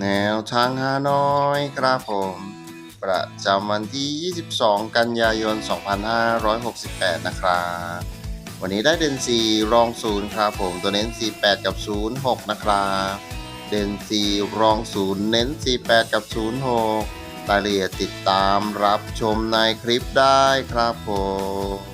แนวทางฮานอยครับผม ประจำวันที่ 22 กันยายน 2568 นะครับ วันนี้ได้เด่น 4 รอง 0 ครับผม ตัวเน้น 48 กับ 06 นะครับ เด่น 4 รอง 0 เน้น 48 กับ 06รายละเอียดติดตามรับชมในคลิปได้ครับผม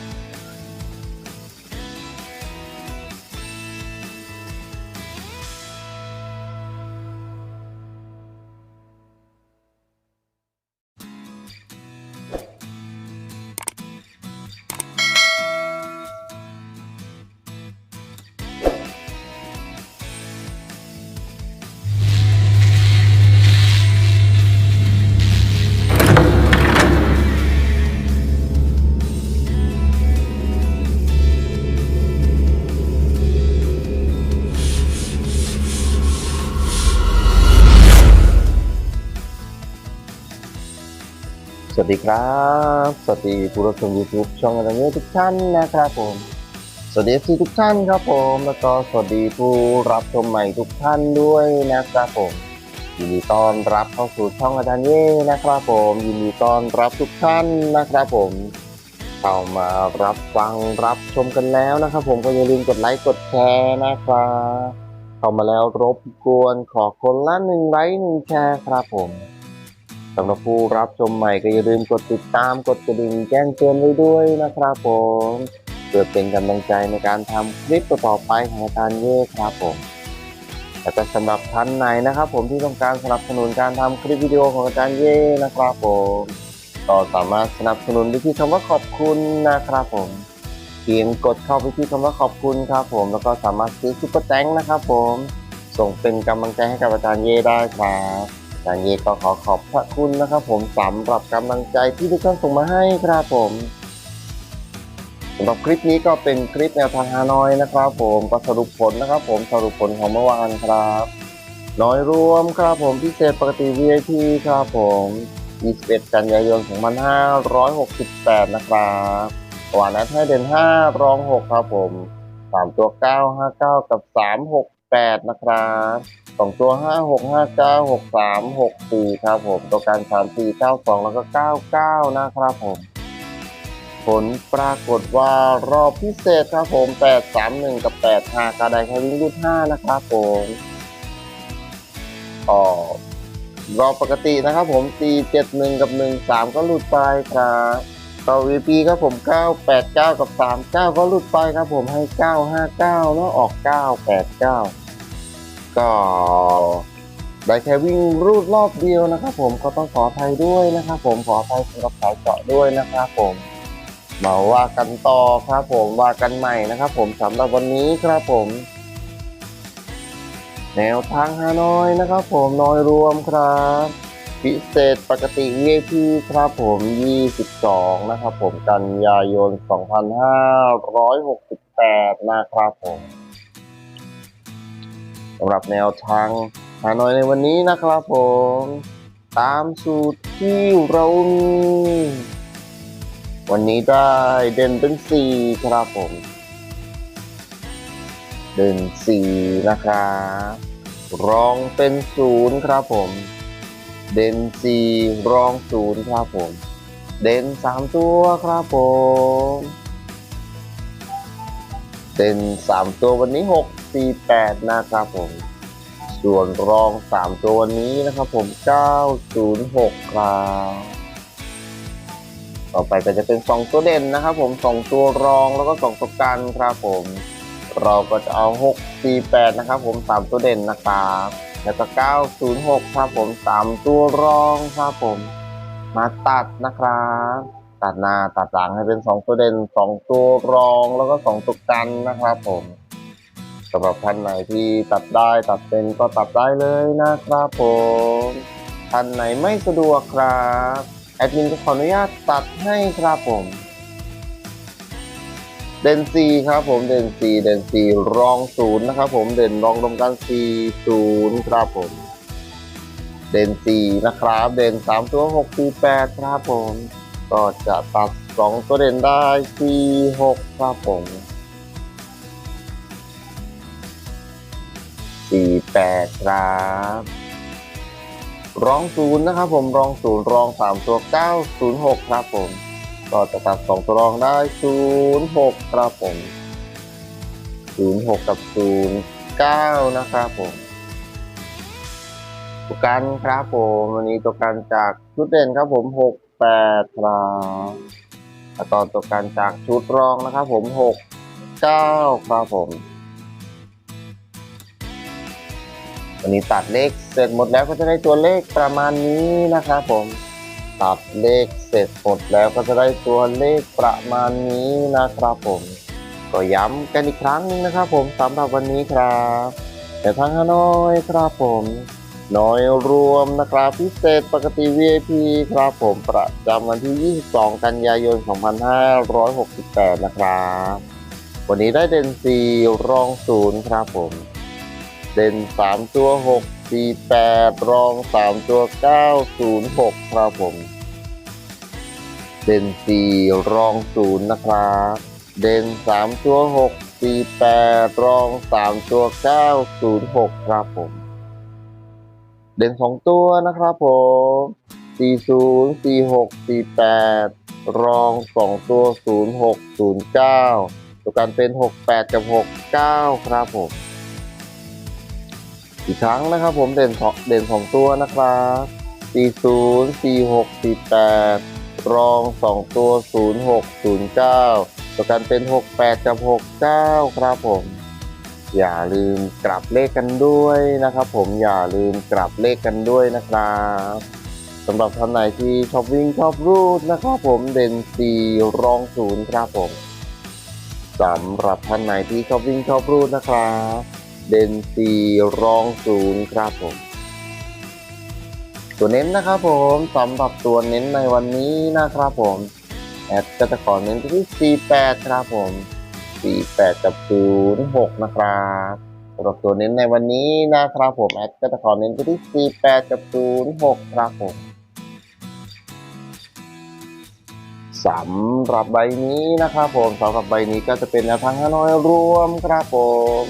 ดีครับ สวัสดีผู้รับชม YouTube ช่องอะไรเงี้ยทุกท่านนะครับผม สวัสดีทีทุกท่านครับผม แล้วก็สวัสดีผู้รับชมใหม่ทุกท่านด้วยนะครับผมยินดีต้อนรับเข้าสู่ช่องอาจารย์เย่นะครับผม ยินดีต้อนรับทุกท่านนะครับผมเข้ามารับฟังรับชมกันแล้วนะครับผมก็อย่าลืมกดไลค์กดแชร์นะครับเข้ามาแล้วรบกวนขอคนละหนึ่งไลค์หนึ่งแชร์ครับผม สำหรับผู้รับชมใหม่ก็อย่าลืมกดติดตามกดกระดิ่งแจ้งเตือนไว้ด้วยนะครับผมเพื่อเป็นกำลังใจในการทำคลิปต่อไปของอาจารย์เย่ครับผมแล้วก็สำหรับท่านไหนนะครับ ผมที่ต้องการสนับสนุนการทำคลิปวิดีโอของอาจารย์เย่นะครับผมก็สามารถสนับสนุนด้วยที่คำว่าขอบคุณนะครับผมเพียงกดเข้าไปที่คำว่าขอบคุณครับ ผมแล้วก็สามารถซื้อซุปเปอร์แตงนะครับ ผมส่งเป็นกำลังใจให้กับอาจารย์เย่ได้ครับ อย่างนี้ก็ขอขอบพระคุณนะครับผมสำหรับกำลังใจที่ทุกท่านส่งมาให้ครับผมสำหรับคลิปนี้ก็เป็นคลิปแนวทางฮานอยนะครับ ผมก็สรุปผลนะครับผมสรุปผลของเมื่อวานครับน้อยรวมครับผมพิเศษปกติ VIP ครับผม 21 กันยายน 2568 นะครับวันนั้นให้เด่น5รอง 6 ครับผม 3 ตัว 959 กับ 368 นะครับ สองตัว5659 6364ครับผมตัวการ3492แล้วก็99นะครับผม ผลปรากฏว่ารอบพิเศษครับผม831กับ85กระไดแค่วิ่งรูด5นะครับผมอ๋อรอบปกตินะครับผม471กับ13ก็หลุดไปครับต่อ VP ครับผม 989 กับ 39 ก็หลุดไปครับผมให้ 959 แล้วออก 989 ก็ได้แค่วิ่งรูดรอบเดียวนะครับ ผมก็ต้องขออภัยด้วยนะครับ ผมขออภัยสำหรับสายเจาะด้วยนะครับ ผมมาว่ากันต่อครับผมว่ากันใหม่นะครับ ผมสำหรับวันนี้ครับผม แนวทางฮานอยนะครับ ผมน้อยรวมครับ พิเศษปกติ VIP ครับผม 22 นะครับ ผมกันยายน 2568 นะครับผม สำหรับแนวทางฮานอยในวันนี้นะครับผม ตามสูตรที่เรามีวันนี้ได้เด่นเป็น4ครับผม เด่น4นะครับรองเป็น0ครับผม เด่น4รอง0ครับผม เด่น3ตัวครับผม เด่น3ตัววันนี้6 4 8นะครับผม ส่วนรอง3ตัววันนี้นะครับผม906ครับต่อไปก็จะเป็น2ตัวเด่นนะครับผม2ตัวรองแล้วก็2ตัวกันครับผม เราก็จะเอา6 4 8นะครับผม3ตัวเด่นนะครับแล้วก็ 906 ครับผม 3 ตัวรองครับผม มาตัดนะครับ ตัดหน้าตัดหลังให้เป็น 2 ตัวเด่น 2 ตัวรองแล้วก็ 2 ตัวกันนะครับผมสำหรับท่านไหนที่ตัดได้ตัดเป็นก็ตัดได้เลยนะครับผมท่านไหนไม่สะดวกครับแอดมินก็ขออนุญาตตัดให้ครับผม เด่นซีครับผมเด่นซีเด่นซีรองศูนย์นะครับผมเด่นรองรวมกันซีศูนย์ครับผมเด่นซีนะครับ เด่นสามตัวหกสี่แปดครับผม ก็จะตัดสองตัวเด่นได้สี่หกครับผมสี่แปดครับรองศูนย์นะครับผมรองศูนย์รองสามตัวเก้าศูนย์หกครับผม ก็จะตัดสองตัวรองได้ศูนย์หกครับผมศูนย์หกกับศูนย์เก้านะครับผมตัวกันครับผม วันนี้ตัวกันจากชุดเด่นครับผมหก แปดครับแล้วก็ตัวกันจากชุดรองนะครับผมหกเก้าครับผม วันนี้ตัดเลขเสร็จหมดแล้วก็จะได้ตัวเลขประมาณนี้นะครับผม ตัดเลขเสร็จหมดแล้วก็จะได้ตัวเลขประมาณนี้นะครับผมก็ย้ำกันอีกครั้งหนึงนะครับผมสำหรับวันนี้ครับแต่ทางฮานอยครับผม น้อยรวมนะครับพิเศษปกติ VIP ครับผมประจำวันที่ 22 กันยายน 2568 นะครับ วันนี้ได้เด่น 4 รองศูนย์ครับผม เด่น 3 ตัว 6 4 8 รอง 3 ตัว 9 0 6 ครับผม เด่น 4 รอง 0 นะครับ เด่น 3 ตัว 6 4 8 รอง 3 ตัว 9 0 6 ครับผม เด่น 2 ตัวนะครับผม 40 46 48 รอง 2 ตัว 06 09 ตัวกันเป็น 68 กับ 69 ครับผม อีกครั้งนะครับผมเด่นสองเด่นสองตัวนะครับ 40 46 48 รอง 2 ตัว 06 09 ตัวกันเป็น 68 กับ 69 ครับผม อย่าลืมกลับเลขกันด้วยนะครับ ผมอย่าลืมกลับเลขกันด้วยนะครับสำหรับท่านไหนที่ชอบวิ่งชอบรูดนะครับผมเด่น4รอง0ครับผมสำหรับท่านไหนที่ชอบวิ่งชอบรูดนะครับเด่นสี่รองศูนย์ครับผม ตัวเน้นนะครับผมสำหรับตัวเน้นในวันนี้นะครับผมแอดก็จะขอเน้นไปที่ 48 ครับผม 48 กับ 06 นะครับสำหรับตัวเน้นในวันนี้นะครับผมแอดก็จะขอเน้นไปที่ 48 กับ 06 ครับผมสำหรับใบนี้นะครับผมสำหรับใบนี้ก็จะเป็นแนวทางฮานอยรวมครับผม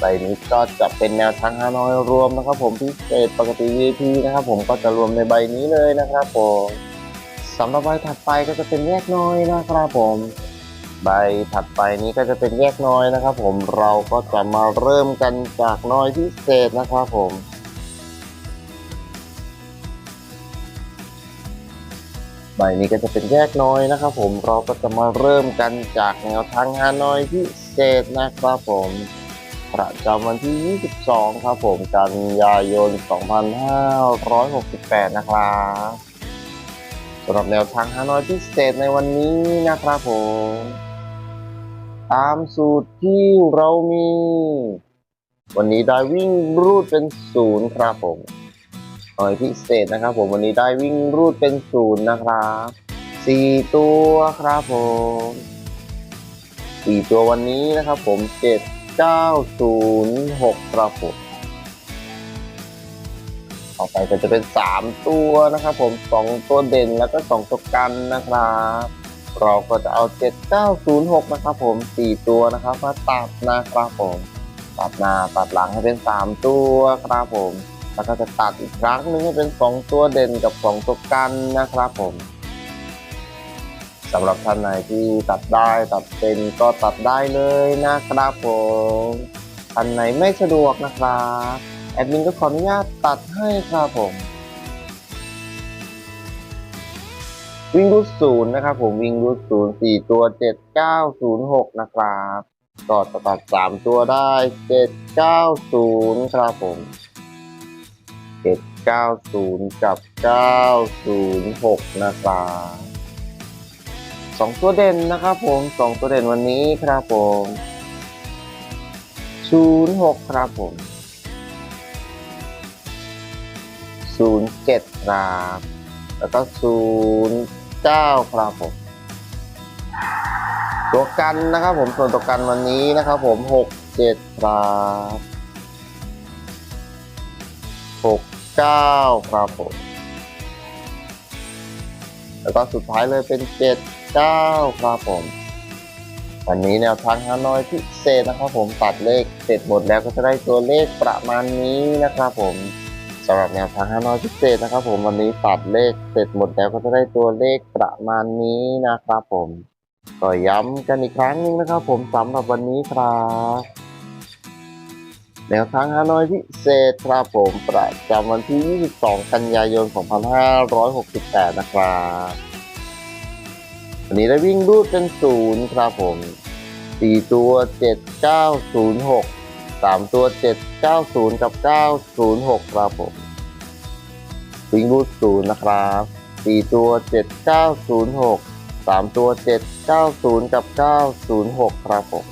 ใบนี้ก็จะเป็นแนวทางฮานอยรวมนะครับ ผมพิเศษปกติ VIP นะครับผมก็จะรวมในใบนี้เลยนะครับผมสำหรับใบถัดไปก็จะเป็นแยกน้อยนะครับผม ใบถัดไปนี้ก็จะเป็นแยกน้อยนะครับผมเราก็จะมาเริ่มกันจากน้อยพิเศษนะครับผมใบนี้ก็จะเป็นแยกน้อยนะครับผมเราก็จะมาเริ่มกันจากแนวทางฮานอยพิเศษนะครับผมประจำวันที่ 22 ครับผมกันยายน 2568 นะครับสำหรับแนวทางฮานอยพิเศษในวันนี้นะครับผม ตามสูตรที่เรามี วันนี้ได้วิ่งรูดเป็นศูนย์ครับผมฮานอยพิเศษนะครับ ผมวันนี้ได้วิ่งรูดเป็นศูนย์นะครับสี่ตัวครับผมสี่ตัววันนี้นะครับ ผมเจ็ด906ครับผมต่อไปก็จะเป็น3ตัวนะครับ ผม2ตัวเด่นแล้วก็2ตัวกันนะครับ เราก็จะเอา 7906 นะครับผม 4 ตัวนะครับมาตัดนะครับผม ตัดหน้าตัดหลังให้เป็น 3 ตัวครับผม แล้วก็จะตัดอีกครั้งหนึ่งให้เป็น 2 ตัวเด่นกับ 2 ตัวกันนะครับผมสำหรับท่านไหนที่ตัดได้ตัดเป็นก็ตัดได้เลยนะครับผมท่านไหนไม่สะดวกนะครับแอดมินก็ขออนุญาตตัดให้ครับผม วิ่งรูศูนย์นะครับผมวิ่งรูศูนย์สี่ตัวเจ็ดเก้าศูนย์หกนะครับก็จะตัดสามตัวได้เจ็ดเก้าศูนย์ครับผมเจ็ดเก้าศูนย์กับเก้าศูนย์หกนะครับสองตัวเด่นนะครับผมสองตัวเด่นวันนี้ครับผมศูนย์หกครับผมศูนย์เจ็ดครับ แล้วก็ศู เจ้าครับผมตัวกันนะครับผมส่วนตัวกันวันนี้นะครับผมหกเจ็ดครับหกเก้าครับผมแล้วก็สุดท้ายเลยเป็นเจ็ดเก้าครับผม วันนี้แนวทางฮานอยพิเศษนะครับผมตัดเลขเสร็จหมดแล้วก็จะได้ตัวเลขประมาณนี้นะครับผม สำหรับแนวทางห้านอยพิเศษนะครับ ผมวันนี้ตัดเลขเสร็จหมดแล้วก็จะได้ตัวเลขประมาณนี้นะครับผมก็ย้ำกันอีกครั้งนึงนะครับ ผมสำหรับวันนี้ครับแนวทางฮานอยพิเศษครับผมประจำวันที่ 22 กันยายน 2568 นะครับวันนี้ได้วิ่งรูดเป็นศูนย์ครับผม 4 ตัว 7906 สามตัวเจ็ดเก้าศูนย์กับเก้าศูนย์หกครับผมวิงรูดศูนย์นะครับสี่ตัวเจ็ดเก้าศูนย์หกสามตัวเจ็ดเก้าศูนย์กับเก้าศูนย์หกครับผม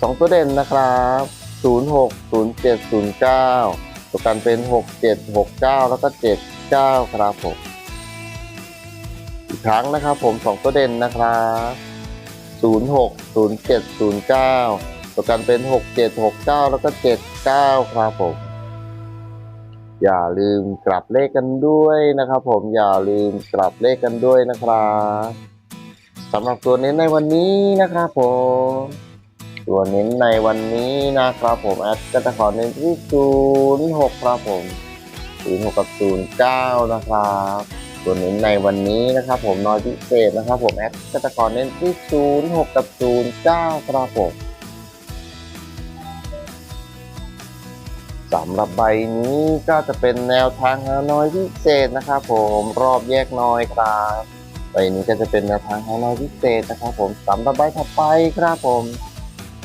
สองตัวเด่นนะครับศูนย์หกศูนย์เจ็ดศูนย์เก้าตัวกันเป็นหกเจ็ดหกเก้าแล้วก็เจ็ดเก้าครับผมอีกครั้งนะครับผมสองตัวเด่นนะครับศูนย์หกศูนย์เจ็ดศูนย์เก้า ตัวกันเป็นหกเจ็ดหกเก้าแล้วก็เจ็ดเก้าครับผม อย่าลืมกลับเลขกันด้วยนะครับ ผมอย่าลืมกลับเลขกันด้วยนะครับสำหรับตัวเน้นในวันนี้นะครับผมตัวเน้นในวันนี้นะครับผมแอดก็จะขอเน้นที่ศูนย์หกครับผมศูนย์หกกับศูนย์เก้านะครับตัวเน้นในวันนี้นะครับผมน้อยพิเศษนะครับผมแอดก็จะขอเน้นที่ 0 6 กับ 0 9 ครับผม สำหรับใบนี้ก็จะเป็นแนวทางฮานอยพิเศษนะครับผมรอบแยกน้อยครับใบนี้ก็จะเป็นแนวทางฮานอยพิเศษนะครับผมสำหรับใบถัดไปครับผม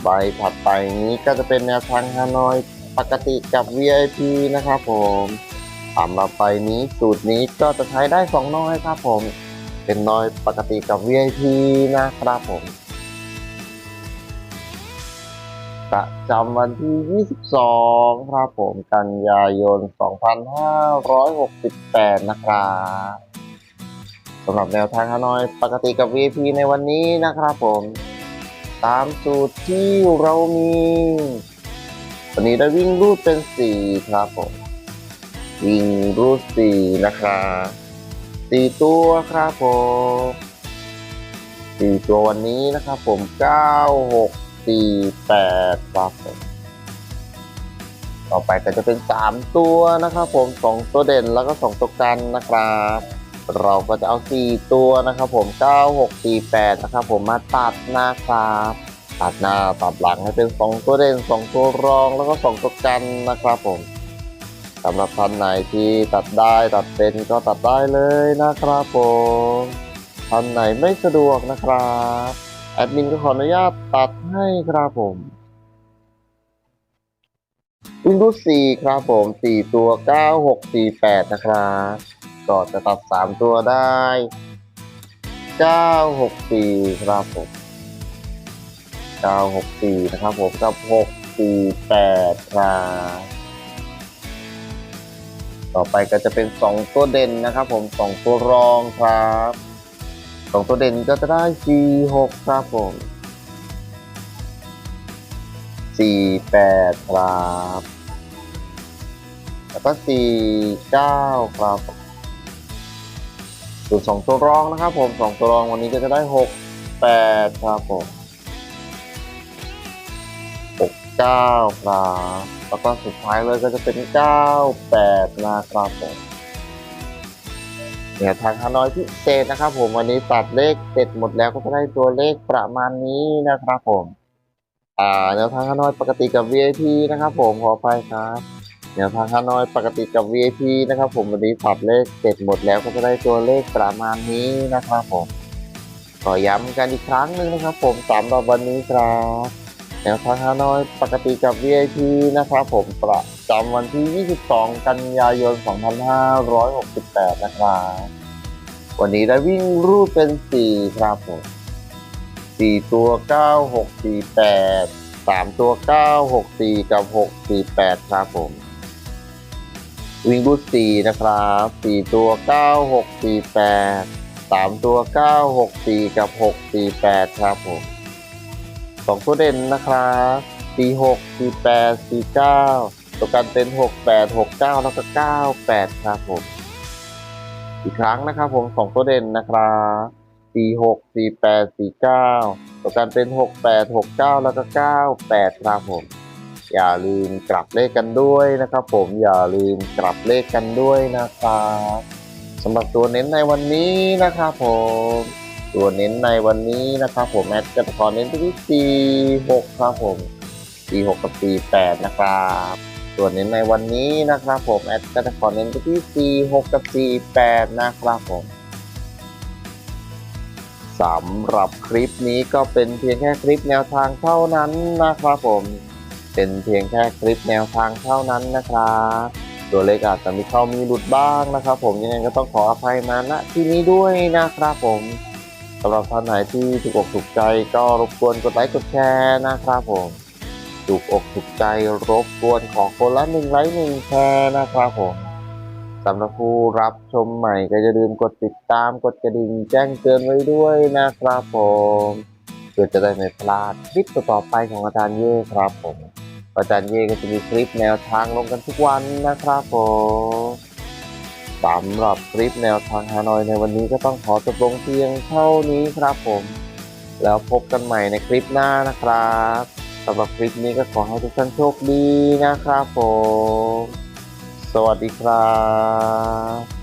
ใบถัดไปนี้ก็จะเป็นแนวทางฮานอยปกติกับ VIP นะครับผมสำหรับใบนี้สูตรนี้ก็จะใช้ได้สองน้อยครับผม เป็นน้อยปกติกับ VIP นะครับผม ประจำวันที่ 22 ครับผมกันยายน 2568 นะครับสำหรับแนวทางฮานอยปกติกับ VIP ในวันนี้นะครับผม ตามสูตรที่เรามี วันนี้ได้วิ่งรูดเป็น 4 ครับผม วิ่งรูดสี่นะครับสี่ตัวครับผมสี่ตัววันนี้นะครับผมเก้าหก สี่แปดครับผมต่อไปก็จะเป็นสามตัวนะครับผมสองตัวเด่นแล้วก็สองตัวกันนะครับ เราก็จะเอาสี่ตัวนะครับผมเก้าหกสี่แปดนะครับผมมาตัดนะครับตัดหน้าตัดหลังให้เป็นสองตัวเด่นสองตัวรองแล้วก็สองตัวกันนะครับผมสำหรับท่านไหนที่ตัดได้ตัดเป็นก็ตัดได้เลยนะครับผมท่านไหนไม่สะดวกนะครับ แอดมินก็ขออนุญาตตัดให้ครับผมวินดูสี่ครับผมสี่ตัวเก้าหกสี่แปดนะครับก็จะตัดสามตัวได้เก้าหกสี่ครับผมเก้าหกสี่นะครับผม กับหกสี่แปดครับ ต่อไปก็จะเป็นสองตัวเด่นนะครับผมสองตัวรองครับ สองตัวเด่นก็จะได้สี่หกครับผมสี่แปดครับ แล้วก็สี่เก้าครับส่วนสองตัวรองนะครับผมสองตัวรองวันนี้ก็จะได้หกแปดครับผมหกเก้าครับ แล้วก็สุดท้ายเลยก็จะเป็น 98 นะครับผม เนี่ยทางฮานอยพิเศษนะครับ ผมวันนี้ตัดเลขเสร็จหมดแล้วก็จะได้ตัวเลขประมาณนี้นะครับผมอ่าแนวทางฮานอยปกติกับ VIP นะครับ ผมขอไปครับแนวทางฮานอยปกติกับ VIP นะครับ ผมวันนี้ตัดเลขเสร็จหมดแล้วก็จะได้ตัวเลขประมาณนี้นะครับผมขอย้ำกันอีกครั้งหนึ่งนะครับ ผมสำหรับวันนี้ครับ แนวทางฮานอยปกติกับ VIP นะครับผมประจำวันที่ 22 กันยายน 2568 นะครับวันนี้ได้วิ่งรูดเป็น 4 ครับผม4ตัว 9648 3 ตัว 964 กับ 648 ครับผม วิ่งรูด4นะครับ 4 ตัว 9648สามตัวเก้าหกสี่กับหกสี่แปดครับผม สองตัวเด่นนะครับสี่หกสี่แปดสี่เก้าตัวกันเป็นหกแปดหกเก้าแล้วก็เก้าแปดครับผม อีกครั้งนะครับผมสองตัวเด่นนะครับสี่หกสี่แปดสี่เก้าตัวกันเป็นหกแปดหกเก้าแล้วก็เก้าแปดครับผม อย่าลืมกลับเลขกันด้วยนะครับ ผมอย่าลืมกลับเลขกันด้วยนะครับสำหรับตัวเน้นในวันนี้นะครับผม ตัวเน้นในวันนี้นะครับผมแอดจะขอเน้นไปที่สี่หกครับผมสี่หกกับสี่แปดนะครับส่วนเน้นในวันนี้นะครับผมแอดก็จะขอเน้นไปที่สี่หกกับสี่แปดนะครับผมสำหรับคลิปนี้ก็เป็นเพียงแค่คลิปแนวทางเท่านั้นนะครับผม เป็นเพียงแค่คลิปแนวทางเท่านั้นนะครับตัวเลขอาจจะมีเข้ามีหลุดบ้างนะครับผมยังไงก็ต้องขออภัยมาณที่นี้ด้วยนะครับผม สำหรับท่านไหนที่ถูกอกถูกใจก็รบกวนกดไลค์กดแชร์นะครับผมถูกอกถูกใจรบกวนขอคนละหนึ่งไลค์หนึ่งแชร์นะครับผมสำหรับผู้รับชมใหม่ก็อย่าลืมกดติดตามกดกระดิ่งแจ้งเตือนไว้ด้วยนะครับผมเพื่อจะได้ไม่พลาดคลิปต่อไปของอาจารย์เย่ครับผมอาจารย์เย่ก็จะมีคลิปแนวทางลงกันทุกวันนะครับผม สำหรับคลิปแนวทางฮานอยในวันนี้ก็ต้องขอจบลงเพียงเท่านี้ครับผม แล้วพบกันใหม่ในคลิปหน้านะครับสำหรับคลิปนี้ก็ขอให้ทุกท่านโชคดีนะครับผม สวัสดีครับ